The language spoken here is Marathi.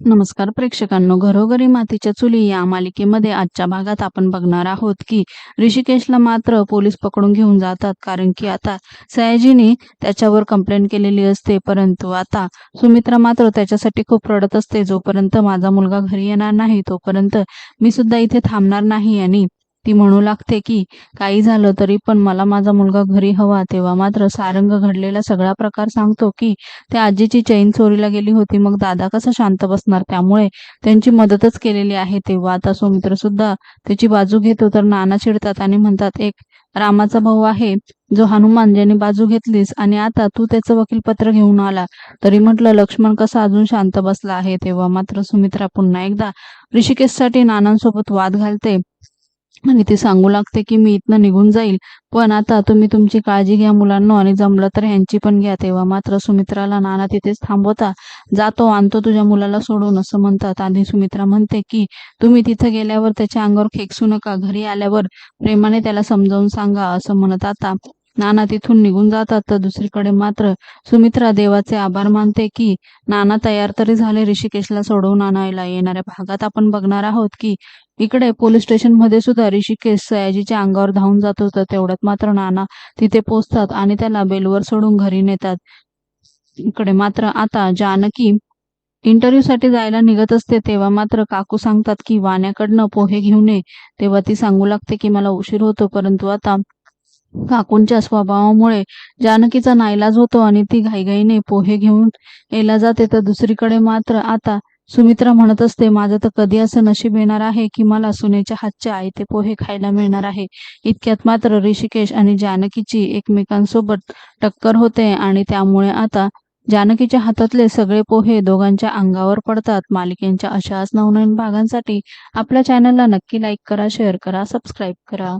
नमस्कार प्रेक्षकांनो घरोघरी मातीच्या चुली या मालिकेमध्ये आजच्या भागात आपण बघणार आहोत की ऋषिकेशला मात्र पोलीस पकडून घेऊन जातात कारण की आता सयाजीने त्याच्यावर कंप्लेंट केलेली असते. परंतु आता सुमित्रा मात्र त्याच्यासाठी खूप रडत असते. जोपर्यंत माझा मुलगा घरी येणार नाही तोपर्यंत मी सुद्धा इथे थांबणार नाही आणि ती म्हणू लागते की काही झालं तरी पण मला माझा मुलगा घरी हवा. तेव्हा मात्र सारंग घडलेला सगळा प्रकार सांगतो की त्या आजीची चैन चोरीला गेली होती. मग दादा कसा शांत बसणार? त्यामुळे त्यांची मदतच केलेली आहे. तेव्हा आता सुमित्र सुद्धा त्याची बाजू घेतो तर नाना चिडतात आणि म्हणतात एक रामाचा भाऊ आहे जो हनुमान ज्याने बाजू घेतलीस आणि आता तू त्याचं वकील पत्र घेऊन आला. तरी म्हटलं लक्ष्मण कसा अजून शांत बसला आहे. तेव्हा मात्र सुमित्रा पुन्हा एकदा ऋषिकेशसाठी नानांसोबत वाद घालते. आणि ती सांगू लागते की मी इथनं निघून जाईल. पण आता तुम्ही तुमची काळजी घ्या मुलांना आणि जमलं तर ह्यांची पण घ्या तेव्हा मात्र सुमित्राला नाना तिथेच थांबवता. जातो आणतो तुझ्या मुलाला सोडून असं म्हणतात. आणि सुमित्रा म्हणते की तुम्ही तिथं गेल्यावर त्याच्या अंगावर खेकसू नका. घरी आल्यावर प्रेमाने त्याला समजावून सांगा असं म्हणत आता. नाना तिथून निघून जातात. तर दुसरीकडे मात्र सुमित्रा देवाचे आभार मानते की नाना तयार तरी झाले ऋषिकेशला सोडवून आणायला. येणाऱ्या भागात आपण बघणार आहोत की इकडे पोलीस स्टेशनमध्ये सुद्धा ऋषिकेश सयाजीच्या अंगावर धावून जात. तर तेवढ्यात मात्र नाना तिथे पोचतात आणि त्याला बेलवर सोडून घरी नेतात. इकडे मात्र आता जानकी इंटरव्ह्यू साठी जायला निघत असते. तेव्हा मात्र काकू सांगतात की वाण्याकडनं पोहे घेऊन ये. तेव्हा ती सांगू लागते की मला उशीर होतो परंतु आता काकूंच्या स्वभावामुळे जानकीचा नाईलाज होतो आणि ती घाईघाईने पोहे घेऊन यायला जाते. तर दुसरीकडे मात्र आता सुमित्रा म्हणत असते माझं तर कधी असं नशीब येणार आहे की मला सुनेच्या हातचे आयते पोहे खायला मिळणार आहे. इतक्यात मात्र ऋषिकेश आणि जानकीची एकमेकांसोबत टक्कर होते आणि त्यामुळे आता जानकीच्या हातातले सगळे पोहे दोघांच्या अंगावर पडतात. मालिकेंच्या अशाच नवनवीन भागांसाठी आपल्या चॅनलला नक्की लाईक करा शेअर करा सबस्क्राईब करा.